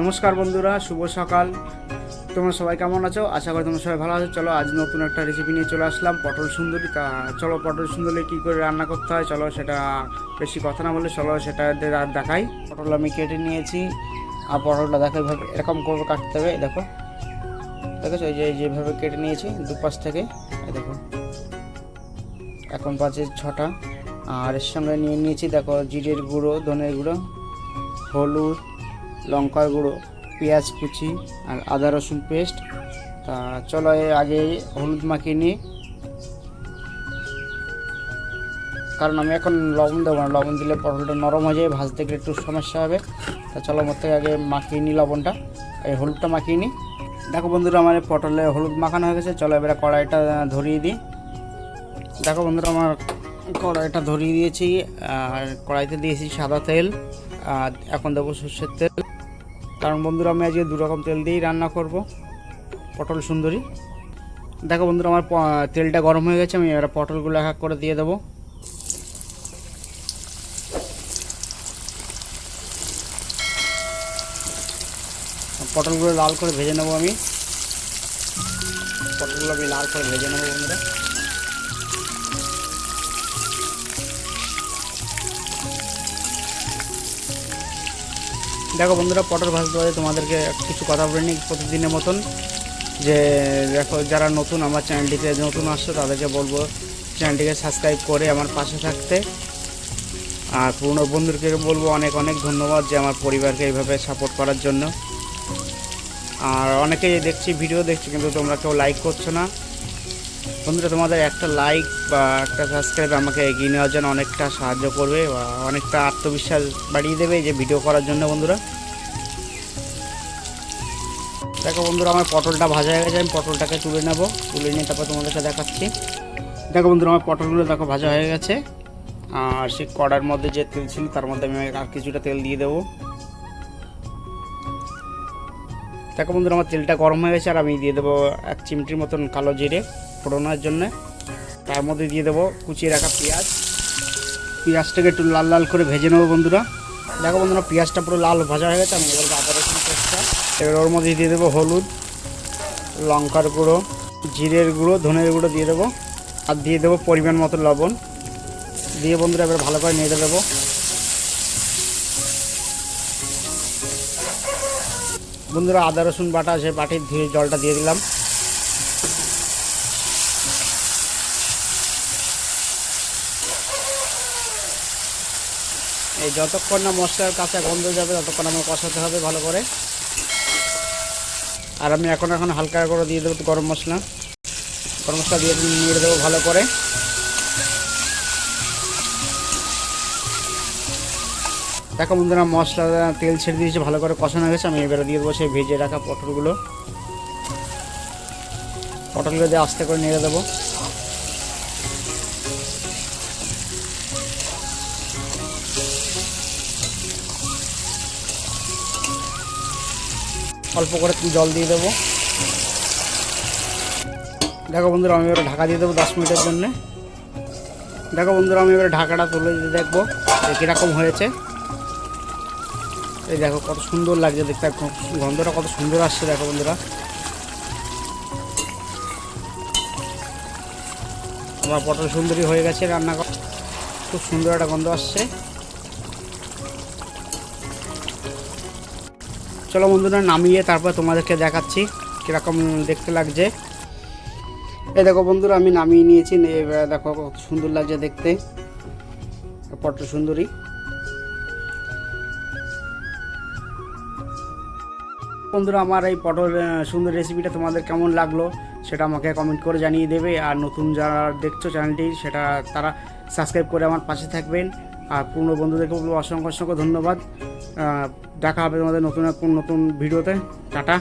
নমস্কার বন্ধুরা, শুভ সকাল। তোমরা সবাই কেমন আছো? আশা করি তোমরা সবাই ভালো আছো। চলো আজ নতুন একটা রেসিপি নিয়ে চলে আসলাম, পটল সুন্দরী। তা চলো পটল সুন্দরী কী করে রান্না করতে হয়, চলো সেটা বেশি কথা না বলে চলো সেটা আর দেখাই। পটল আমি কেটে নিয়েছি, আর পটলটা দেখো এভাবে এরকম করে কাটতে হবে দেখো। দেখেছ? এই যে যেভাবে কেটে নিয়েছি, দুপাশ থেকে দেখো। এখন বাজে ছটা, আর এর সঙ্গে নিয়ে নিয়েছি, দেখো জিরের গুঁড়ো, ধনের গুঁড়ো, হলুদ লঙ্কার গুঁড়ো, পেঁয়াজ কুচি আর আদা রসুন পেস্ট। তা চলো আগে হলুদ মাখিয়ে নিই। কারণ আমি এখন লবণ দেবো না, লবণ দিলে পটলটা নরম হয়ে যাবে ভাজতে গেলে একটু সমস্যা হবে। তা চলো আমার থেকে আগে মাখিয়ে নিই লবণটা। এই হলুদটা মাখিয়ে নিই। দেখো বন্ধুরা, আমার পটলে হলুদ মাখানো হয়ে গেছে। চলো এবারে কড়াইটা ধরিয়ে দিই। দেখো বন্ধুরা, আমার কড়াইটা ধরিয়ে দিয়েছি। আর কড়াইতে দিয়েছি সাদা তেল। আর এখন দেবো সর্ষের তেল। কারণ বন্ধুরা, আমি আজকে দু রকম তেল দিয়েই রান্না করব। পটল সুন্দরী। দেখো বন্ধুরা, আমার তেলটা গরম হয়ে গেছে, আমি এবার পটলগুলো এক এক করে দিয়ে দেবো। পটলগুলো লাল করে ভেজে নেব আমি। পটলগুলো আমি লাল করে ভেজে নেব বন্ধুরা। দেখো বন্ধুরা, পটল ভাজতে ভাজতে তোমাদেরকে কিছু কথা বলে নিই প্রতিদিনের মতন। যে দেখো, যারা নতুন আমার চ্যানেলটিতে নতুন আসছে, তাদেরকে বলব চ্যানেলটিকে সাবস্ক্রাইব করে আমার পাশে থাকতে। আর পুরনো বন্ধুদেরকে বলব অনেক অনেক ধন্যবাদ যে আমার পরিবারকে এইভাবে সাপোর্ট করার জন্য। আর অনেকেই দেখছি, ভিডিও দেখছি, কিন্তু তোমরা কেউ লাইক করছ না। বন্ধুরা, তোমাদের একটা লাইক বা একটা সাবস্ক্রাইব আমাকে এগিয়ে নেওয়ার জন্য অনেকটা সাহায্য করবে বা অনেকটা আত্মবিশ্বাস বাড়িয়ে দেবে যে ভিডিও করার জন্য বন্ধুরা। দেখো বন্ধুরা, আমার পটলটা ভাজা হয়ে গেছে, আমি পটলটাকে তুলে নেব, তুলে নিয়ে তারপর তোমাদেরকে দেখাচ্ছি। দেখো বন্ধুরা, আমার পটলগুলো দেখো ভাজা হয়ে গেছে, আর সেই কড়ার মধ্যে যে তেল ছিল তার মধ্যে আমি আর কিছুটা তেল দিয়ে দেবো। দেখো বন্ধুরা, আমার তেলটা গরম হয়ে গেছে, আর আমি দিয়ে দেবো এক চিমটির মতন কালো জিরে। ফোড়নার জন্য। তার মধ্যে দিয়ে দেবো কুচিয়ে রাখা পেঁয়াজ। পেঁয়াজটাকে একটু লাল লাল করে ভেজে নেব বন্ধুরা। দেখো বন্ধুরা, পেঁয়াজটা পুরো লাল ভাজা হয়ে গেছে। আমি এবার আদা রসুন পেস্টটা এবার ওর মধ্যে দিয়ে দেবো হলুদ, লঙ্কার গুঁড়ো, জিরের গুঁড়ো, ধনের গুঁড়ো দিয়ে দেবো। আর দিয়ে দেবো পরিমাণ মতো লবণ। দিয়ে বন্ধুরা এবার ভালো করে নেড়ে দেবো। বন্ধুরা, আদা রসুন বাটা আছে বাটির ধুয়ে জলটা দিয়ে দিলাম। এই যতক্ষণ না মশলার কাঁচা গন্ধ যাবে, ততক্ষণ আমার কষাতে হবে ভালো করে। আর আমি এখন এখন হালকা করে দিয়ে দেবো গরম মশলা। গরম মশলা দিয়ে নিয়ে দেবো ভালো করে। দেখো বন্ধুরা, মশলা, তেল ছেড়ে দিয়েছে, ভালো করে কষানো হয়ে গেছে আমি এবারে দিয়ে দেবো সেই ভেজে রাখা পটলগুলো। পটলগুলো দিয়ে আস্তে করে নেড়ে দেবো। অল্প করে জল দিয়ে দেবো। দেখো বন্ধুরা, আমি এবারে ঢাকা দিয়ে দেবো দশ মিনিটের জন্য। দেখো বন্ধুরা, আমি এবারে ঢাকাটা তুলে দিয়ে দেখব কীরকম হয়েছে। এই দেখো কত সুন্দর লাগছে দেখতে গন্ধটা কত সুন্দর আসছে দেখো বন্ধুরা। আমার পটল সুন্দরী হয়ে গেছে রান্না খুব সুন্দর একটা গন্ধ আসছে। চলো বন্ধুরা, নামিয়ে তারপর তোমাদেরকে দেখাচ্ছি কীরকম দেখতে লাগছে। এই দেখো বন্ধুরা, আমি নামিয়ে নিয়েছি। দেখো কত সুন্দর লাগছে দেখতে। পটল সুন্দরী। বন্ধুরা, আমার এই পটল সুন্দর রেসিপিটা তোমাদের কেমন লাগল সেটা আমাকে কমেন্ট করে জানিয়ে দেবে। আর নতুন যারা দেখছ চ্যানেলটি সেটা তারা সাবস্ক্রাইব করে আমার পাশে থাকবেন। আর পুরনো বন্ধুদেরকে বলব অসংখ্য অসংখ্য ধন্যবাদ। দেখা হবে তোমাদের নতুন নতুন ভিডিওতে। টাটা।